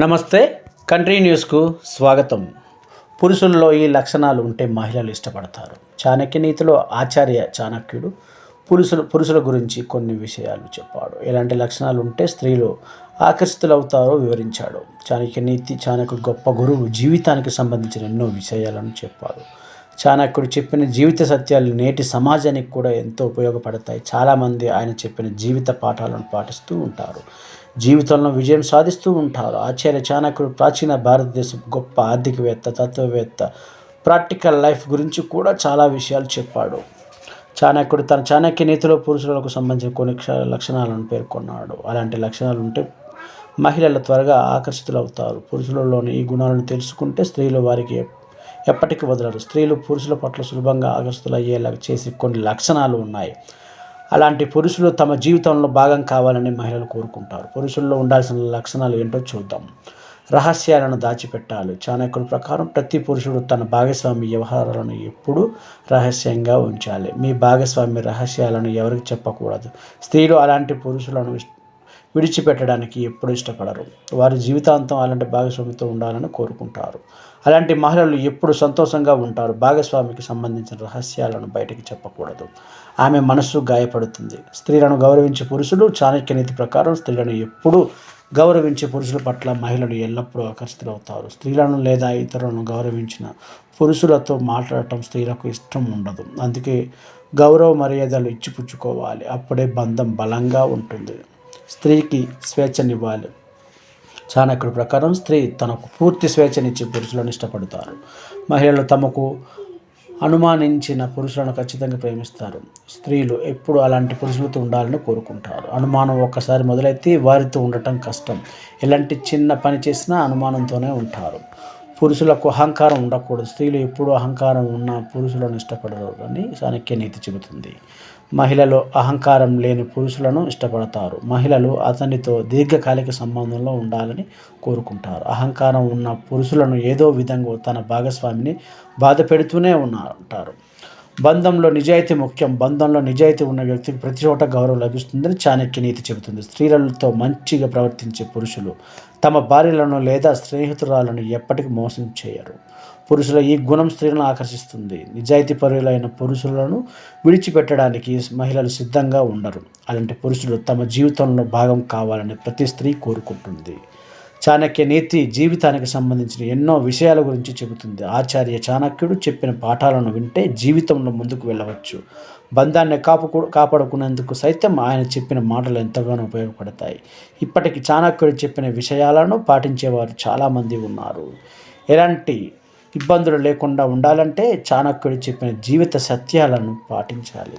నమస్తే కంట్రీ న్యూస్కు స్వాగతం. పురుషుల్లో ఈ లక్షణాలు ఉంటే మహిళలు ఇష్టపడతారు. చాణక్య నీతిలో ఆచార్య చాణక్యుడు పురుషులు పురుషుల గురించి కొన్ని విషయాలు చెప్పాడు. ఎలాంటి లక్షణాలు ఉంటే స్త్రీలు ఆకర్షితులవుతారో వివరించాడు. చాణక్య నీతి చాణక్యుడు గొప్ప గురువు జీవితానికి సంబంధించిన ఎన్నో విషయాలను చెప్పాడు. చాణక్యుడు చెప్పిన జీవిత సత్యాలు నేటి సమాజానికి కూడా ఎంతో ఉపయోగపడతాయి. చాలామంది ఆయన చెప్పిన జీవిత పాఠాలను పాటిస్తూ ఉంటారు. జీవితంలో విజయం సాధిస్తూ ఉంటారు. ఆచార్య చాణక్యుడు ప్రాచీన భారతదేశం గొప్ప ఆర్థికవేత్త తత్వవేత్త ప్రాక్టికల్ లైఫ్ గురించి కూడా చాలా విషయాలు చెప్పాడు. చాణక్యుడు తన చాణక్య నీతిలో పురుషులకు సంబంధించిన కొన్ని లక్షణాలను పేర్కొన్నాడు. అలాంటి లక్షణాలు ఉంటే మహిళలు త్వరగా ఆకర్షితులవుతారు. పురుషులలోని ఈ గుణాలను తెలుసుకుంటే స్త్రీలు వారికి ఎప్పటికీ వదలరు. స్త్రీలు పురుషుల పట్ల సులభంగా ఆకర్షితులయ్యేలా చేసే కొన్ని లక్షణాలు ఉన్నాయి. అలాంటి పురుషులు తమ జీవితంలో భాగం కావాలని మహిళలు కోరుకుంటారు. పురుషుల్లో ఉండాల్సిన లక్షణాలు ఏంటో చూద్దాం. రహస్యాలను దాచిపెట్టాలి. చాణక్యుల ప్రకారం ప్రతి పురుషుడు తన భాగస్వామి వ్యవహారాలను ఎప్పుడూ రహస్యంగా ఉంచాలి. మీ భాగస్వామి రహస్యాలను ఎవరికి చెప్పకూడదు. స్త్రీలు అలాంటి పురుషులను ఇష్ట- విడిచిపెట్టడానికి ఎప్పుడు ఇష్టపడరు. వారి జీవితాంతం అలాంటి భాగస్వామితో ఉండాలని కోరుకుంటారు. అలాంటి మహిళలు ఎప్పుడు సంతోషంగా ఉంటారు. భాగస్వామికి సంబంధించిన రహస్యాలను బయటకు చెప్పకూడదు. ఆమె మనస్సు గాయపడుతుంది. స్త్రీలను గౌరవించే పురుషులు చాణక్య నీతి ప్రకారం స్త్రీలను ఎప్పుడూ గౌరవించే పురుషుల పట్ల మహిళలు ఎల్లప్పుడూ ఆకర్షితులవుతారు. స్త్రీలను లేదా ఇతరులను గౌరవించిన పురుషులతో మాట్లాడటం స్త్రీలకు ఇష్టం ఉండదు. అందుకే గౌరవ మర్యాదలు ఇచ్చిపుచ్చుకోవాలి. అప్పుడే బంధం బలంగా ఉంటుంది. స్త్రీకి స్వేచ్ఛనివ్వాలి. చాణక్యుడి ప్రకారం స్త్రీ తనకు పూర్తి స్వేచ్ఛనిచ్చి పురుషులను ఇష్టపడతారు. మహిళలు తమకు అనుమానించిన పురుషులను ఖచ్చితంగా ప్రేమిస్తారు. స్త్రీలు ఎప్పుడు అలాంటి పురుషులతో ఉండాలని కోరుకుంటారు. అనుమానం ఒక్కసారి మొదలైతే వారితో ఉండటం కష్టం. ఎలాంటి చిన్న పని చేసినా అనుమానంతోనే ఉంటారు. పురుషులకు అహంకారం ఉండకూడదు. స్త్రీలు ఎప్పుడు అహంకారం ఉన్న పురుషులను ఇష్టపడరు అని చాణక్య నీతి చెబుతుంది. మహిళలు అహంకారం లేని పురుషులను ఇష్టపడతారు. మహిళలు అతనితో దీర్ఘకాలిక సంబంధంలో ఉండాలని కోరుకుంటారు. అహంకారం ఉన్న పురుషులను ఏదో విధంగా తన భాగస్వామిని బాధ పెడుతూనే ఉంటారు. బంధంలో నిజాయితీ ముఖ్యం. బంధంలో నిజాయితీ ఉన్న వ్యక్తికి ప్రతి చోట గౌరవం లభిస్తుందని చాణక్య నీతి చెబుతుంది. స్త్రీలతో మంచిగా ప్రవర్తించే పురుషులు తమ భార్యలను లేదా స్నేహితురాలను ఎప్పటికీ మోసం చేయరు. పురుషుల ఈ గుణం స్త్రీలను ఆకర్షిస్తుంది. నిజాయితీ పరులైన పురుషులను విడిచిపెట్టడానికి మహిళలు సిద్ధంగా ఉండరు. అలాంటి పురుషులు తమ జీవితంలో భాగం కావాలని ప్రతి స్త్రీ కోరుకుంటుంది. చాణక్య నీతి జీవితానికి సంబంధించిన ఎన్నో విషయాల గురించి చెబుతుంది. ఆచార్య చాణక్యుడు చెప్పిన పాఠాలను వింటే జీవితంలో ముందుకు వెళ్ళవచ్చు. బంధాన్ని కాపు కాపాడుకునేందుకు సైతం ఆయన చెప్పిన మాటలు ఎంతగానో ఉపయోగపడతాయి. ఇప్పటికి చాణక్యుడు చెప్పిన విషయాలను పాటించేవారు చాలామంది ఉన్నారు. ఎలాంటి ఇబ్బందులు లేకుండా ఉండాలంటే చాణక్యుడు చెప్పిన జీవిత సత్యాలను పాటించాలి.